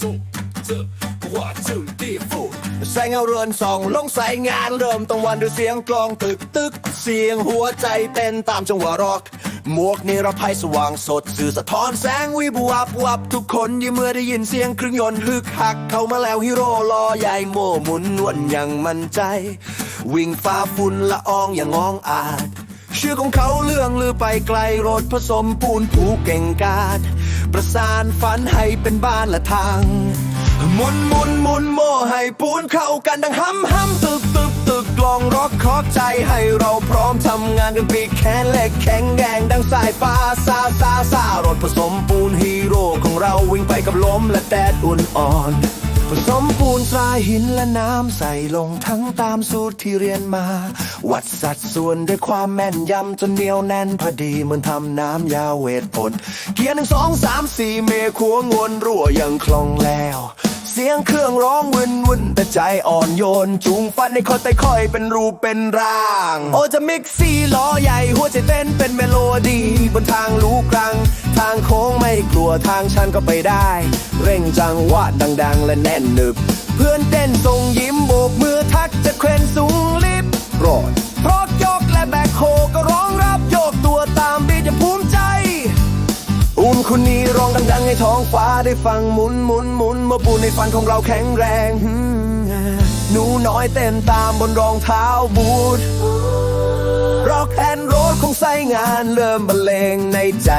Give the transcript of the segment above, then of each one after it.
two, two, one, two, three, four. แสงเอาเรือนส่องลงใส่งานเริ่มต้องวันด้วยเสียงกลองตึกตึกเสียงหัวใจเต้นตามจังหวะร็อกหมวกนิรภัยสว่างสดสื่อสะท้อนแสงวิบวับวับทุกคนยิ้มเมื่อได้ยินเสียงเครื่องยนต์ฮึกหักเข้ามาแล้วฮีโร่รอใหญ่โม่หมุนวลอย่างมั่นใจ วิ่งฟ้าฝุ่นละอองอย่างงองอาจ ชื่อของเขาเรื่องลือไปไกลรถผสมปูนผูเก่งกาจประสานฝันให้เป็นบ้านละทางมุนมุนมุนโม่ให้ปูนเข้ากันดังห้ำห้ำตึกตึกตึกกลองร็อกคอกใจให้เราพร้อมทำงานกันปีแขนเล็กแข็งแกงดังสายฟ้าซาซาซารถผสมปูนฮีโร่ของเราวิ่งไปกับลมและแดดอุ่นอ่อน ผสมปูนทรายหินและน้ำใส่ลงทั้งตามสูตรที่เรียนมา วัดสัดส่วนด้วยความแม่นยำจนเหนียวแน่นพอดีเหมือนทำน้ำยาเวทผล เกียร์หนึ่งสองสามสี่เมขัวงวนรั่วยังคล่องแล้ว เสียงเครื่องร้องวุ่นวุ่นแต่ใจอ่อนโยน จูงฟันในคอไตค่อยเป็นรูปเป็นร่าง โอจะมิกซี่ล้อใหญ่หัวใจเต้นเป็นเมโลดี้บนทางลูกรัง ทางโค้งไม่กลัวทางชันก็ไปได้ เร่งจังหวะดังๆ และแน่นหนึบ เพื่อนเต้นส่งยิ้มโบกมือทักจะเควนสูงลิฟต์โปรดเพราะยกและแบกโฮก็ร้องรับโยกตัวตามบีทอย่าภูมิใจ อุ่นคนนี้ร้องดังๆ ให้ท้องฟ้าได้ฟังหมุนหมุนหมุนมื่อปูนในฝันของเราแข็งแรงหืมหนูน้อยเต้นตามบนรองเท้าบูท ส้งานเริ่มบรรเลงในใจ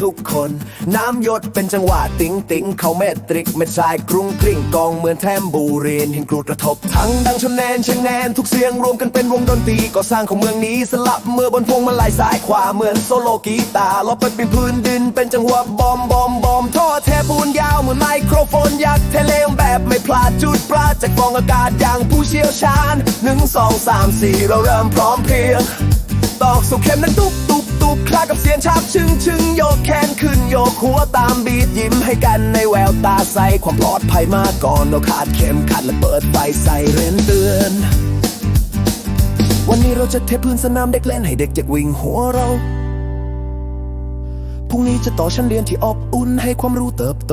ทุกคน น้ำหยดเป็นจังหวะติ๋งติ๋งเขาเมตริกเม็ดทรายกรุงกริ่งกองเหมือนแทมบูเรนเห็นกรูดกระทบ ทั้งดังชนแนนชนแนนทุกเสียงรวมกันเป็นวงดนตรีก่อสร้างของเมืองนี้สลับเมื่อบนพวงมาลัยซ้ายขวาเหมือนโซโลกีตาร์ลบไปเป็นพื้นดิน เป็นจังหวะบอมบอมบอมท่อเทปูนยาวเหมือนไมโครโฟนยักษ์เทเลมแบบไม่พลาดจุดปลาจากกองอากาศอย่างผู้เชี่ยวชาญหนึ่งสองสามสี่เราเริ่มพร้อมเพรียง ตอกสุกเข็มนั้นตุบตุบตุบคลากับเสียงชาบชึงชึงโยกแขนขึ้นโยกหัวตามบีดยิ้มให้กันในแววตาใสความปลอดภัยมาก่อนเราขาดเข็มขัดและเปิดไฟใส่เรนเตือนวันนี้เราจะเทพื้นสนามเด็กเล่นให้เด็กจากวิ่งหัวเรา พรุ่งนี้จะต่อชั้นเรียนที่อบอุ่นให้ความรู้เติบโต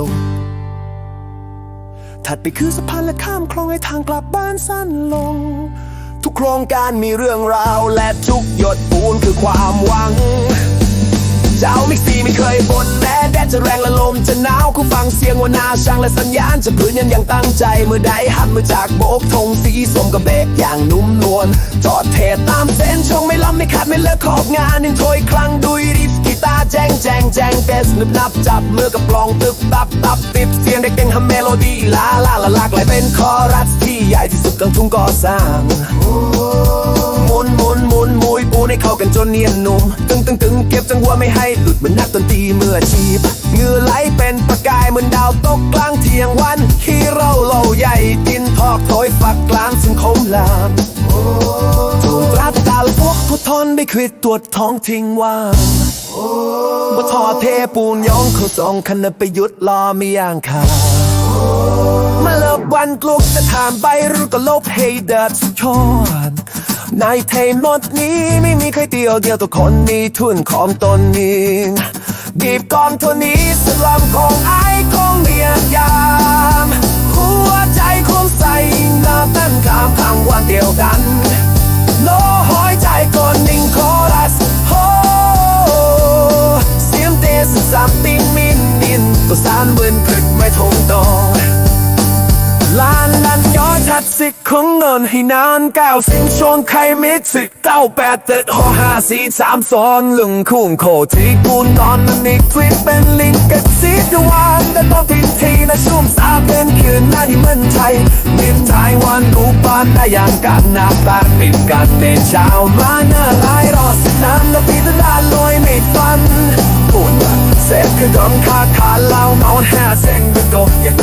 ถัดไปคือสะพานและข้ามคลองให้ทางกลับบ้านสั้นลง ทุกโครงการมีเรื่องราว และทุกหยดปูนคือความหวังเจ้ามิกซ ไม่เคยบ่นแม้แดดจะแรงและลมจะหนาวคูฟังเสียงว่านาช่างและสัญญาณจะพื้นยันยังตั้งใจเมื่อใดหันมาจากโบกธงสีสมกับเบกอย่างนุ่มนวลจอดเทตามเส้นชงไม่ล้ำไม่ขาดไม่เลิกขอบงานหนึ่งถ้วยครั้งดุยริฟกีตาร์แจงแจงแจงเบสนึบนับจับมือกับกลองตึบตับตับติบเสียงเด็กเก่งทำเมโลดี้ลาลาละลากไหลเป็นคอรัสที่ใหญ่ที่สุดกลางทุ่งก่อสร้าง ให้เข้ากันจนเนียนนุ่มตึงตึงตึงเก็บจังหวะไม่ให้หลุดเหมือนนักดนตรีมืออาชีพเงื่อไหลเป็นประกายเหมือนดาวตกกลางเที่ยงวันฮีโร่เราใหญ่กินทอกโถยฝักกลางซึ่งคมลามถูกรัดตาลพวกผู้ทนได้ควิดตรวจท้องทิ้งว่างบ่ทอเทปูนย้องเขาสองคันไปยุดรอมีย่างขามาเลิบวันกลุกจะถามใบรู้ก็ลบให้เดิดสุดยอ ในเทมดนี้ไม่มีใครเดียวเดียวตัวคนนี้ทุนของตนเองบีบกองท่านี้สลัมของไอ้ของเมียยาม หัวใจของใส่หน้าตั้นขามข้างวันเดียวกันโลหอยใจก่อนนิ่งคอรัสโฮเสียงเตะสสามติงมินนินตัวสารเบินพลึกไม่ทงตองลาัดสิกของเงินให้นานก้าวสิงชวนใครมิดสิกเก้าแปดเจ็ดหอห้าสี่สามซ้อนลึงคุ้งโคที่กูนอนมันอีกทวิตเป็นลิงกับซีดวานแต่ต้องทิ้งทีนะชุ่มสาเป็นคืนหน้าที่มันไทยมินไทยวันรูปานได้อย่างกันหน้าตาปิดกันเตนเช้ามาหน้าลายรอสนามแล้วปีตดาลอยไม่ฟันพูดว่าเสพคือดองคาขาเล่าเมาแห่เซ็งเป็นตกอย่างน่าเกลียด